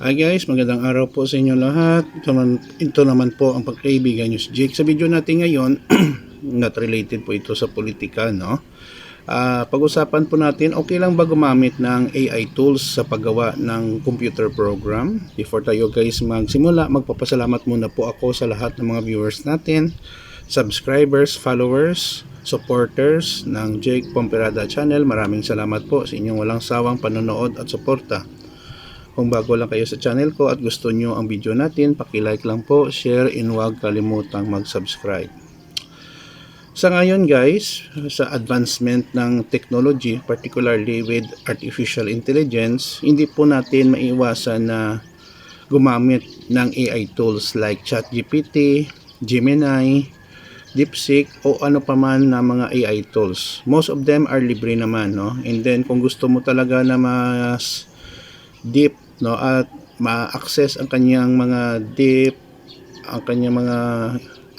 Hi guys, magandang araw po sa inyo lahat. Ito naman, po ang pagkaibigan nyo si Jake. Sa video natin ngayon, not related po ito sa politika, no? Ah, pag-usapan po natin, okay lang ba gumamit ng AI tools sa paggawa ng computer program? Before tayo guys magsimula, magpapasalamat muna po ako sa lahat ng mga viewers natin, subscribers, followers, supporters ng Jake Pomperada channel. Maraming salamat po sa inyong walang sawang panonood at suporta. Kung bago lang kayo sa channel ko at gusto nyo ang video natin, pakilike lang po, share, and huwag kalimutang mag-subscribe. Sa ngayon guys, sa advancement ng technology, particularly with artificial intelligence, hindi po natin maiwasan na gumamit ng AI tools like ChatGPT, Gemini, DeepSeek o ano pa man na mga AI tools. Most of them are libre naman, no? And then kung gusto mo talaga na mas deep no? At ma-access ang kanyang mga deep ang kanyang mga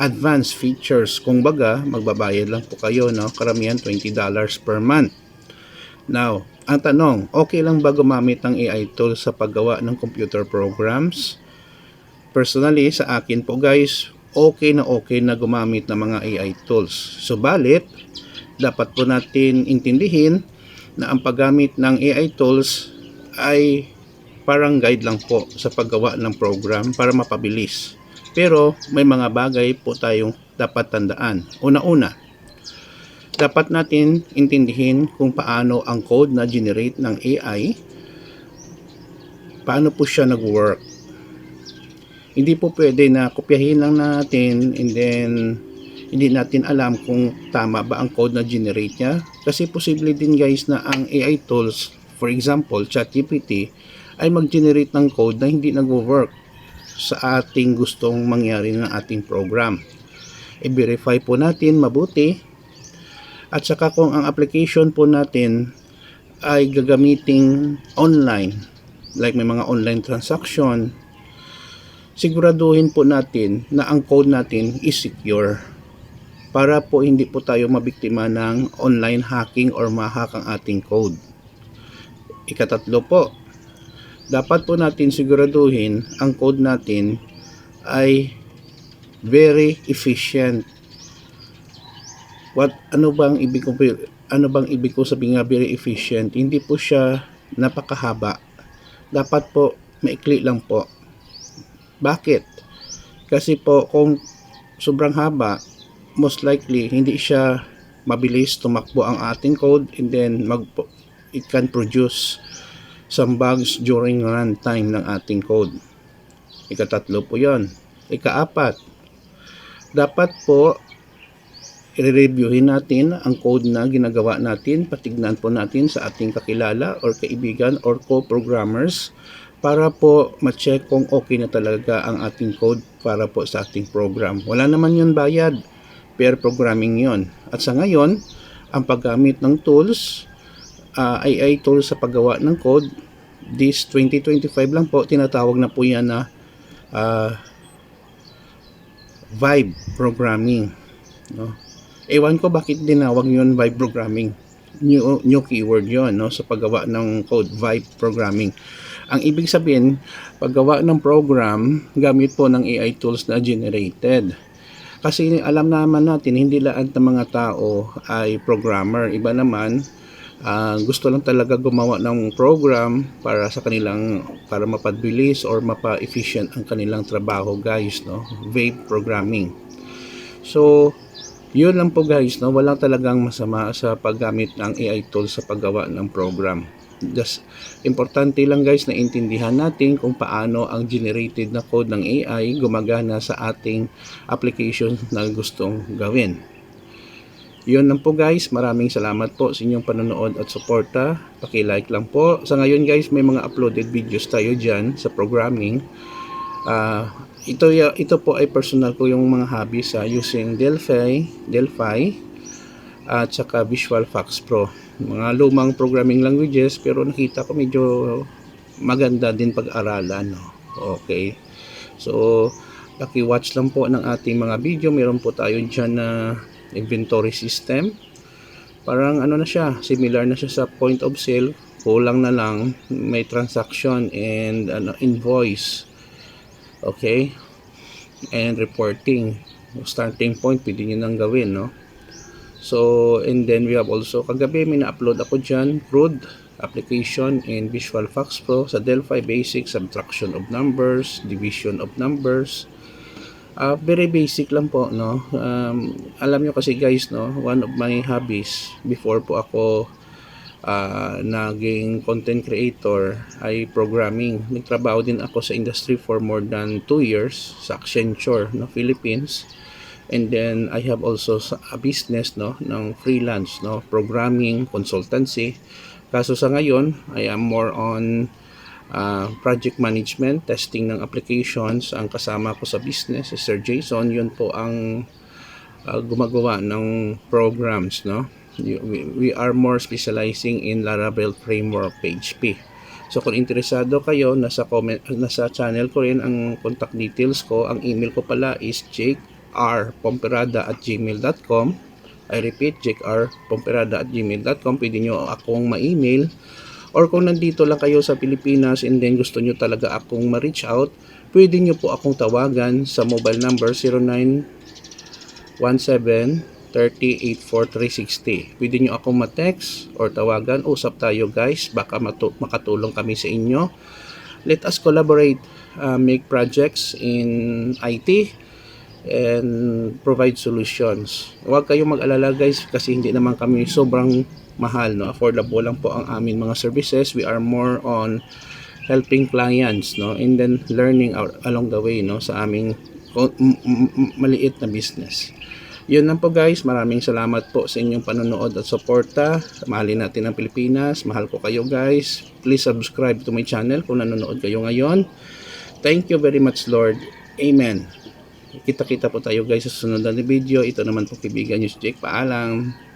advanced features. Kung baga magbabayad lang po kayo no? Karamihan $20 per month. Now ang tanong okay lang ba gumamit ng AI tools sa paggawa ng computer programs? Personally sa akin po guys okay na okay na gumamit ng mga AI tools. Subalit dapat po natin intindihin na ang paggamit ng AI tools ay parang guide lang po sa paggawa ng program para mapabilis. Pero may mga bagay po tayong dapat tandaan. Una-una, dapat natin intindihin kung paano ang code na generate ng AI, paano po siya nag-work. Hindi po pwede na kopyahin lang natin and then hindi natin alam kung tama ba ang code na generate niya. Kasi posible din guys na ang AI tools, for example, ChatGPT, ay mag-generate ng code na hindi nag-work sa ating gustong mangyari ng ating program. I-verify po natin mabuti at saka kung ang application po natin ay gagamiting online like may mga online transaction siguraduhin po natin na ang code natin is secure para po hindi po tayo mabiktima ng online hacking or mahack ang ating code. Ikatatlo po, dapat po natin siguraduhin ang code natin ay very efficient. What ano bang ibig ko ano bang ibig ko sabihin nga very efficient? Hindi po siya napakahaba. Dapat po maikli lang po. Bakit? Kasi po kung sobrang haba, most likely hindi siya mabilis tumakbo ang ating code and then mag it can produce some bugs during runtime ng ating code. Ikatatlo po yon. Ikaapat, dapat po i-reviewin natin ang code na ginagawa natin, patignan po natin sa ating kakilala or kaibigan or co-programmers para po ma-check kung okay na talaga ang ating code para po sa ating program. Wala naman yun bayad, pair programming yon. At sa ngayon, ang paggamit ng tools, uh, AI tools sa paggawa ng code, this 2025 lang po, tinatawag na po yan na uh, vibe programming. No? Ewan ko bakit dinawag yun vibe programming. New, new keyword yon no, sa paggawa ng code, vibe programming. Ang ibig sabihin, paggawa ng program, gamit po ng AI tools na generated. Kasi alam naman natin, hindi lahat ng mga tao ay programmer. Iba naman, uh, gusto lang talaga gumawa ng program para sa kanilang para mapabilis or mapa-efficient ang kanilang trabaho guys no? Vape programming. So yun lang po guys no? Walang talagang masama sa paggamit ng AI tools sa paggawa ng program. Just importante lang guys na intindihan natin kung paano ang generated na code ng AI gumagana sa ating application na gustong gawin yun lang po guys, maraming salamat po sa inyong panonood at suporta. Paki-like lang po. Sa ngayon guys, may mga uploaded videos tayo dyan sa programming. Uh, ito, ito po ay personal ko yung mga hobbies uh, using Delphi, Delphi at saka Visual Fox Pro. Mga lumang programming languages pero nakita ko medyo maganda din pag-aralan. No? Okay. So, paki-watch lang po ng ating mga video. Meron po tayo dyan na inventory system. Parang ano na siya similar na siya sa point of sale. Kulang na lang may transaction and ano, invoice. Okay? And reporting. Starting point pwede nyo nang gawin no? So and then we have also kagabi may na-upload ako dyan crude application in Visual Fox Pro sa Delphi Basic subtraction of numbers division of numbers Ah, very basic lang po, no? Um, alam nyo kasi guys, no? One of my hobbies before po ako ah, naging content creator ay programming. Nagtrabaho din ako sa industry for more than 2 years sa Accenture, no? Philippines. And then I have also a business, no? Ng freelance, no? Programming, consultancy. Kaso sa ngayon, I am more on uh, project management, testing ng applications. Ang kasama ko sa business is Sir Jason. Yun po ang uh, gumagawa ng programs, no? We, are more specializing in Laravel framework PHP. So kung interesado kayo, nasa comment nasa channel ko rin ang contact details ko. Ang email ko pala is jakerpomperada at gmail.com I repeat, jakerpomperada at gmail.com Pwede nyo akong ma-email or kung nandito lang kayo sa Pilipinas and then gusto nyo talaga akong ma-reach out, pwede nyo po akong tawagan sa mobile number 0917-3084-360. Pwede nyo akong ma-text or tawagan. Usap tayo guys, baka makatulong kami sa inyo. Let us collaborate, uh, make projects in IT and provide solutions. Huwag kayong mag-alala guys kasi hindi naman kami sobrang mahal no? Affordable lang po ang amin mga services. We are more on helping clients no? And then learning out along the way no? Sa aming maliit na business. Yun lang po guys. Maraming salamat po sa inyong panonood at suporta. Mahalin natin ang Pilipinas. Mahal ko kayo guys. Please subscribe to my channel kung nanonood kayo ngayon. Thank you very much Lord. Amen. Kita-kita po tayo guys sa sunod na video. Ito naman po kaibigan nyo si Jake. Paalam